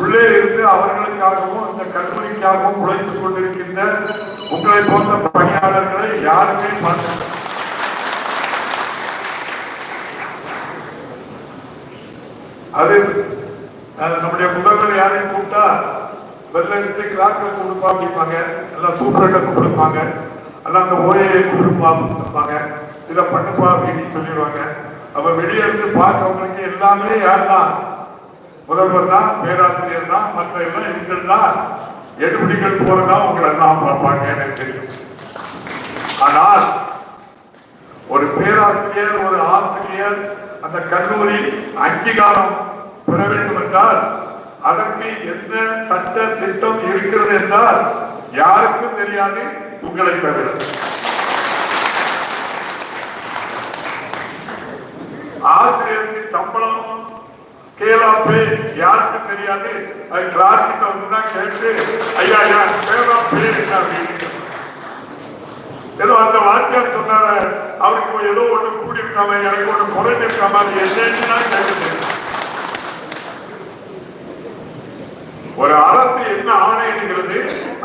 உள்ளே இருந்து அவர்களுக்காகவும் இந்த கல்லூரிக்காகவும் உழைத்துக் கொண்டிருக்கின்ற உங்களை போன்ற பணியாளர்களை யாருமே பார்க்க அது நம்முடைய முதல்வர் யாரையும் கூப்பிட்டா வெள்ள அடிச்சு கிளாக்க கொடுப்பா அப்படிப்பாங்க எல்லாம் சூப்பரண்ட கொடுப்பாங்க. எல்லாம் அந்த ஓஏ கொடுப்பா கொடுப்பாங்க இதை பண்ணுப்பா அப்படின்னு சொல்லிடுவாங்க. அப்ப வெளியே இருந்து பார்க்கறவங்களுக்கு எல்லாமே யார் தான் முதல்வர் தான் பேராசிரியர் தான் மற்ற எல்லாம் இவங்கள் தான். எடுபடிகள் போறதா உங்களை எல்லாம் பார்ப்பாங்க எனக்கு தெரியும். ஆனால் ஒரு பேராசிரியர் ஒரு ஆசிரியர் அந்த கல்லூரி அங்கீகாரம் பெற வேண்டும் என்றால் அதற்கு என்ன சட்ட திட்டம் இருக்கிறது என்றால் யாருக்கும் தெரியாது உங்களை தவிர. ஆசிரியருக்கு சம்பளம் ஸ்கேல் ஆஃப் பே யாருக்கும் தெரியாது? அது கிளார்க் கிட்ட வந்து தான் கேட்டு ஐயா ஐயா ஸ்கேல் ஆஃப் பே அப்படின்னு ஏதோ அந்த வாத்தியார் சொன்னார அவருக்கு ஏதோ ஒன்று கூடி எனக்கு ஒண்ணு குறைஞ்சு இருக்காம அது என்னன்னா கேட்குது ஒரு அரசு என்ன ஆணையிடுகிறது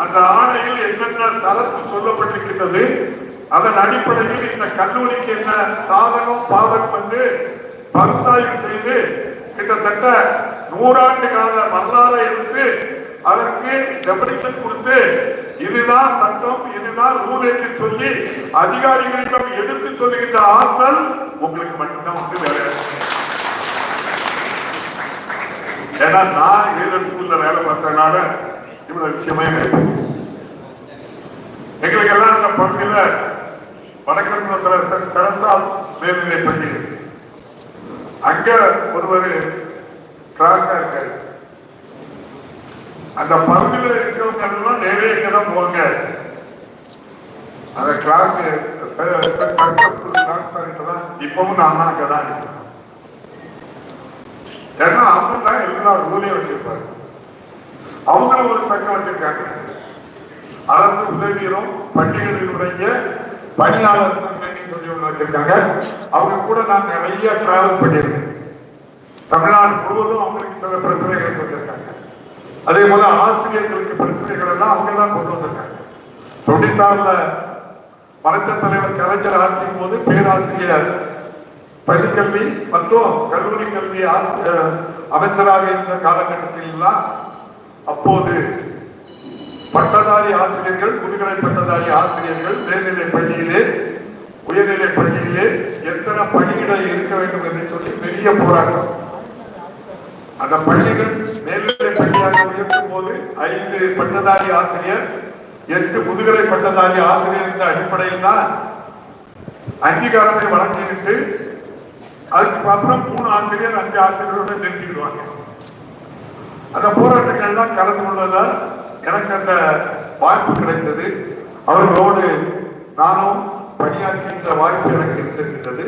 அந்த ஆணையில் என்னென்ன சரத்து சொல்லப்பட்டிருக்கின்றது அதன் அடிப்படையில் இந்த கல்லூரிக்கு என்ன சாதகம் பாதகம் வந்து பகுத்தாய்வு செய்து கிட்டத்தட்ட நூறாண்டு கால வரலாறை எடுத்து அதற்கு டெபனிஷன் கொடுத்து இதுதான் சட்டம் இதுதான் ரூல் என்று சொல்லி அதிகாரிகளிடம் எடுத்து சொல்லுகின்ற ஆற்றல் உங்களுக்கு மட்டும்தான் வந்து வேலை ஏன்னா நான் ஏழு ஸ்கூல்ல வேலை பார்த்ததுனால இவ்வளவு விஷயமே எங்களுக்கு எல்லாம் இந்த பகுதியில் வடக்கத்துல தெரசா மேல்நிலை பள்ளி இருக்கு. அங்க ஒருவர் கிளார்க்கா இருக்காரு. அந்த பகுதியில் இருக்கிறவங்க எல்லாம் நிறைய இங்க தான் போவாங்க. அந்த கிளார்க்கு கிளார்க் சார் தான் இப்பவும் நான் தான் அங்கே தான் ஏன்னா அவங்க தான் எல்லா ரூலையும் வச்சிருப்பாரு அவங்களும் ஒரு சங்கம் வச்சிருக்காங்க. அரசு உதவியரும் பள்ளிகளினுடைய பணியாளர் ஒன்று வச்சிருக்காங்க. அவங்க கூட நான் நிறைய டிராவல் பண்ணியிருக்கேன். தமிழ்நாடு முழுவதும் அவங்களுக்கு சில பிரச்சனைகள் வந்திருக்காங்க அதே போல ஆசிரியர்களுக்கு பிரச்சனைகள் எல்லாம் அவங்க தான் கொண்டு வந்திருக்காங்க. தொண்ணூத்தாறுல மறைந்த தலைவர் கலைஞர் ஆட்சியின் போது பேராசிரியர் பள்ளிக்கல்வி மற்றும் கல்லூரி கல்வி அமைச்சராக இருந்த காலகட்டத்தில் எல்லாம் அப்போது பட்டதாரி ஆசிரியர்கள் முதுகலை பட்டதாரி ஆசிரியர்கள் மேல்நிலை பள்ளியிலே உயர்நிலை பள்ளியிலே எத்தனை பணியிடை இருக்க வேண்டும் என்று சொல்லி பெரிய போராட்டம். அந்த பள்ளிகள் மேல்நிலை பள்ளியாக உயர்த்தும் போது ஐந்து பட்டதாரி ஆசிரியர் எட்டு முதுகலை பட்டதாரி ஆசிரியர் என்ற அடிப்படையில் தான் அங்கீகாரத்தை வழங்கிவிட்டு அதுக்கு அப்புறம் மூணு ஆசிரியர் அஞ்சு ஆசிரியரோட நிறுத்திவிடுவாங்க அந்த போராட்டங்கள் எல்லாம் கலந்து கொள்வதா எனக்கு அந்த வாய்ப்பு கிடைத்தது. அவர்களோடு நானும் பணியாற்றுகின்ற வாய்ப்பு எனக்கு இருந்திருக்கின்றது.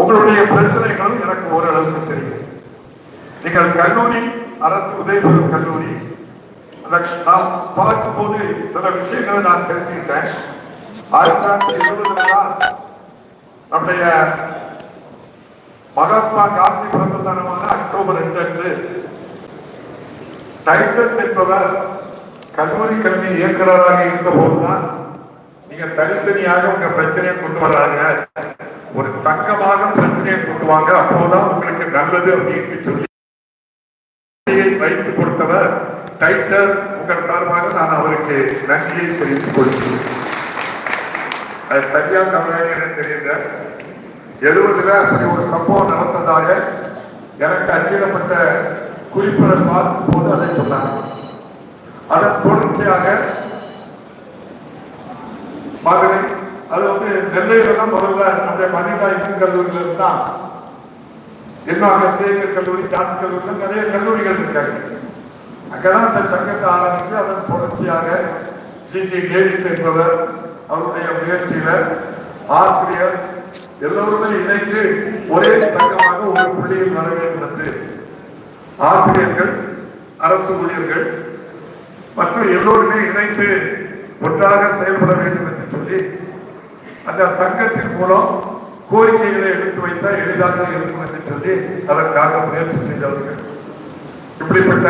உங்களுடைய பிரச்சனைகளும் எனக்கு ஓரளவுக்கு தெரியும். நீங்கள் கல்லூரி அரசு உதவி கல்லூரி அந்த நான் பார்க்கும்போது சில விஷயங்களை நான் தெரிஞ்சுக்கிட்டேன். ஆயிரத்தி தொள்ளாயிரத்தி எழுபதுல தான் நம்முடைய மகாத்மா காந்தி பிறந்த தினமான அக்டோபர் ரெண்டு அன்று டைட்டஸ் என்பவர் கல்லூரி கல்வி இயக்குநராக இருந்த போதுதான் நீங்க தனித்தனியாக உங்க பிரச்சனையை கொண்டு வர்றாங்க ஒரு சங்கமாக பிரச்சனையை கொண்டு வாங்க. அப்போதான் உங்களுக்கு நல்லது அப்படின்னு சொல்லி வைத்து கொடுத்தவர் டைட்டஸ் உங்கள் சார்பாக நான் அவருக்கு நன்றியை தெரிவித்துக் கொள்கிறேன். அது சரியா தமிழக தெரியல. எழுபதுல அப்படி ஒரு சம்பவம் நடந்ததாக எனக்கு அச்சிடப்பட்ட குறிப்புகள் பார்க்கும் போது அதை சொன்னாங்க. அதன் தொடர்ச்சியாக மாதிரி அது வந்து நெல்லையில தான் முதல்ல நம்முடைய மனிதா இந்து கல்லூரியில தான் இன்னும் அங்க சேகர் கல்லூரி டான்ஸ் கல்லூரியில் நிறைய கல்லூரிகள் இருக்காங்க. அங்கதான் அந்த சங்கத்தை ஆரம்பிச்சு அதன் தொடர்ச்சியாக ஜி. ஜி. டேவிட் என்பவர் அவருடைய முயற்சியில ஆசிரியர் எல்லோருமே இணைந்து ஒரே சங்கமாக ஒரு புள்ளியில் வர வேண்டும் என்று ஆசிரியர்கள் அரசு ஊழியர்கள் மற்றும் எல்லோருமே இணைந்து ஒன்றாக செயல்பட வேண்டும் என்று அந்த சங்கத்தின் மூலம் கோரிக்கைகளை எடுத்து வைத்தால் எளிதாக இருக்கும் என்று சொல்லி அதற்காக முயற்சி செய்தவர்கள். இப்படிப்பட்ட